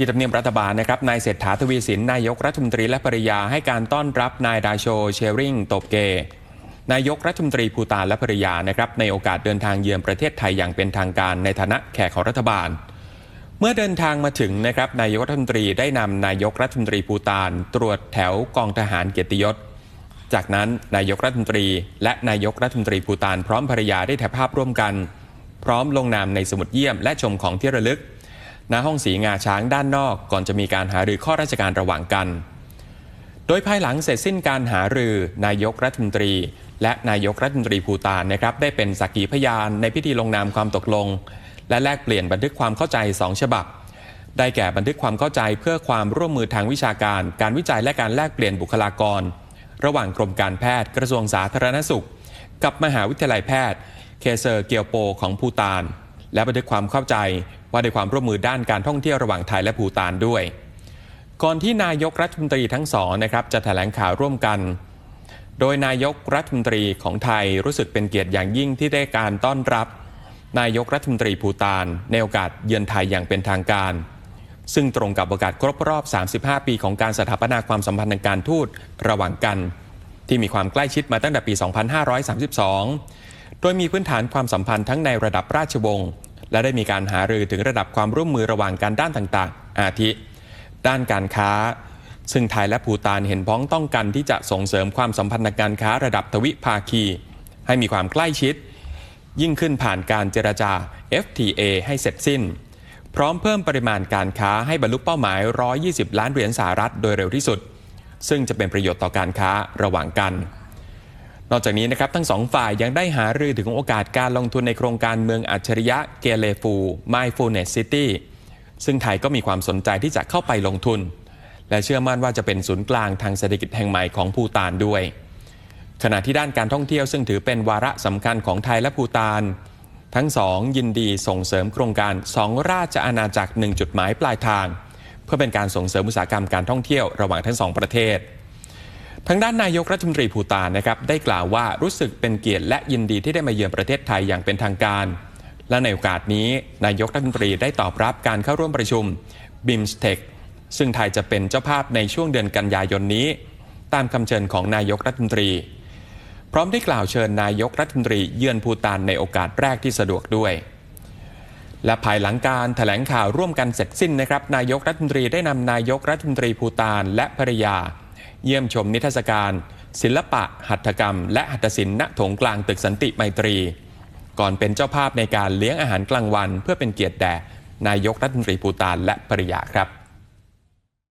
ที่ทำเนียบรัฐบาลนะครับ นายเศรษฐาทวีสิน นายกรัฐมนตรีและภริยาให้การต้อนรับนายดาโชเชริงโตบเก นายกรัฐมนตรีภูตานและภริยานะครับในโอกาสเดินทางเยือนประเทศไทยอย่างเป็นทางการในฐานะแขกของรัฐบาล เมื่อเดินทางมาถึงนะครับนายกรัฐมนตรีได้นำนายกรัฐมนตรีภูตานตรวจแถวกองทหารเกียรติยศ จากนั้นนายกรัฐมนตรี และนายกรัฐมนตรีภูตานพร้อมภรรยาได้ถ่ายภาพร่วมกัน พร้อมลงนามในสมุดเยี่ยมและชมของที่ระลึก ณห้องสีงาช้างด้านนอก ก่อนจะมีการหารือข้อราชการระหว่างกัน โดยภายหลังเสร็จสิ้นการหารือนายกรัฐมนตรี และนายกรัฐมนตรีภูตานนะครับได้เป็นสักขีพยานในพิธีลงนามความตกลง และแลกเปลี่ยนบันทึกความเข้าใจ2ฉบับ ได้แก่บันทึกความเข้าใจเพื่อความร่วมมือทางวิชาการ การวิจัยและการแลกเปลี่ยนบุคลากร ระหว่างกรมการแพทย์กระทรวงสาธารณสุข กับมหาวิทยาลัยแพทย์ เคเซอร์เกียวโปของภูตาน และบันทึกความเข้าใจว่าด้วยความร่วมมือด้านการท่องเที่ยวระหว่างไทยและภูตานด้วย ก่อนที่นายกรัฐมนตรีทั้งสองนะครับจะแถลงข่าวร่วมกัน โดยนายกรัฐมนตรีของไทยรู้สึกเป็นเกียรติอย่างยิ่งที่ได้การต้อนรับ นายกรัฐมนตรีภูตานในโอกาสเยือนไทยอย่างเป็นทางการ ซึ่งตรงกับโอกาสครบรอบ 35 ปีของการสถาปนาความสัมพันธ์ทางการทูตระหว่างกัน ที่มีความใกล้ชิดมาตั้งแต่ปี 2532 โดยมีพื้นฐานความสัมพันธ์ทั้งในระดับราชวงศ์และได้มีการหารือถึงระดับความร่วมมือระหว่างกันด้านต่างๆ อาทิ ด้านการค้า ซึ่งไทยและภูตานเห็นพ้องต้องกันที่จะส่งเสริมความสัมพันธ์การค้าระดับทวิภาคี ให้มีความใกล้ชิด ยิ่งขึ้นผ่านการเจรจา FTA ให้เสร็จสิ้น พร้อมเพิ่มปริมาณการค้าให้บรรลุเป้าหมาย 120 ล้านเหรียญสหรัฐโดยเร็วที่สุด ซึ่งจะเป็นประโยชน์ต่อการค้าระหว่างกัน นอกจากนี้นะครับทั้งสองฝ่ายยังได้หารือถึงโอกาสการลงทุนในโครงการเมืองอัจฉริยะเกเลฟู Mindfulness City ซึ่งไทยก็มีความสนใจที่จะเข้าไปลงทุน และเชื่อมั่นว่าจะเป็นศูนย์กลางทางเศรษฐกิจแห่งใหม่ของภูตานด้วย ขณะที่ด้านการท่องเที่ยวซึ่งถือเป็นวาระสำคัญของไทยและภูตาน ทั้งสองยินดีส่งเสริมโครงการสองราชอาณาจักรหนึ่งจุดหมายปลายทาง เพื่อเป็นการส่งเสริมอุตสาหกรรมการท่องเที่ยวระหว่างทั้งสองประเทศ ทางด้านนายกรัฐมนตรีภูตานนะครับได้กล่าวว่ารู้สึกเป็นเกียรติและยินดีที่ได้มาเยือนประเทศไทยอย่างเป็นทางการ และในโอกาสนี้ นายกรัฐมนตรีได้ตอบรับการเข้าร่วมประชุม BIMSTEC ซึ่งไทยจะเป็นเจ้าภาพในช่วงเดือนกันยายนนี้ ตามคำเชิญของนายกรัฐมนตรี พร้อมได้กล่าวเชิญนายกรัฐมนตรีเยือนภูตานในโอกาสแรกที่สะดวกด้วยและภายหลังการถแถลงข่าวร่วมกันเสร็จสิ้นนะครับ นายกรัฐมนตรีได้นำนายกรัฐมนตรีภูตานและภริยา เยี่ยมชมนิทรรศการ ศิลปะ หัตถกรรม และหัตถศิลป์ณโถงกลางตึกสันติไมตรี ก่อนเป็นเจ้าภาพในการเลี้ยงอาหารกลางวัน เพื่อเป็นเกียรติแด่นายกรัฐมนตรีภูตานและภริยาครับ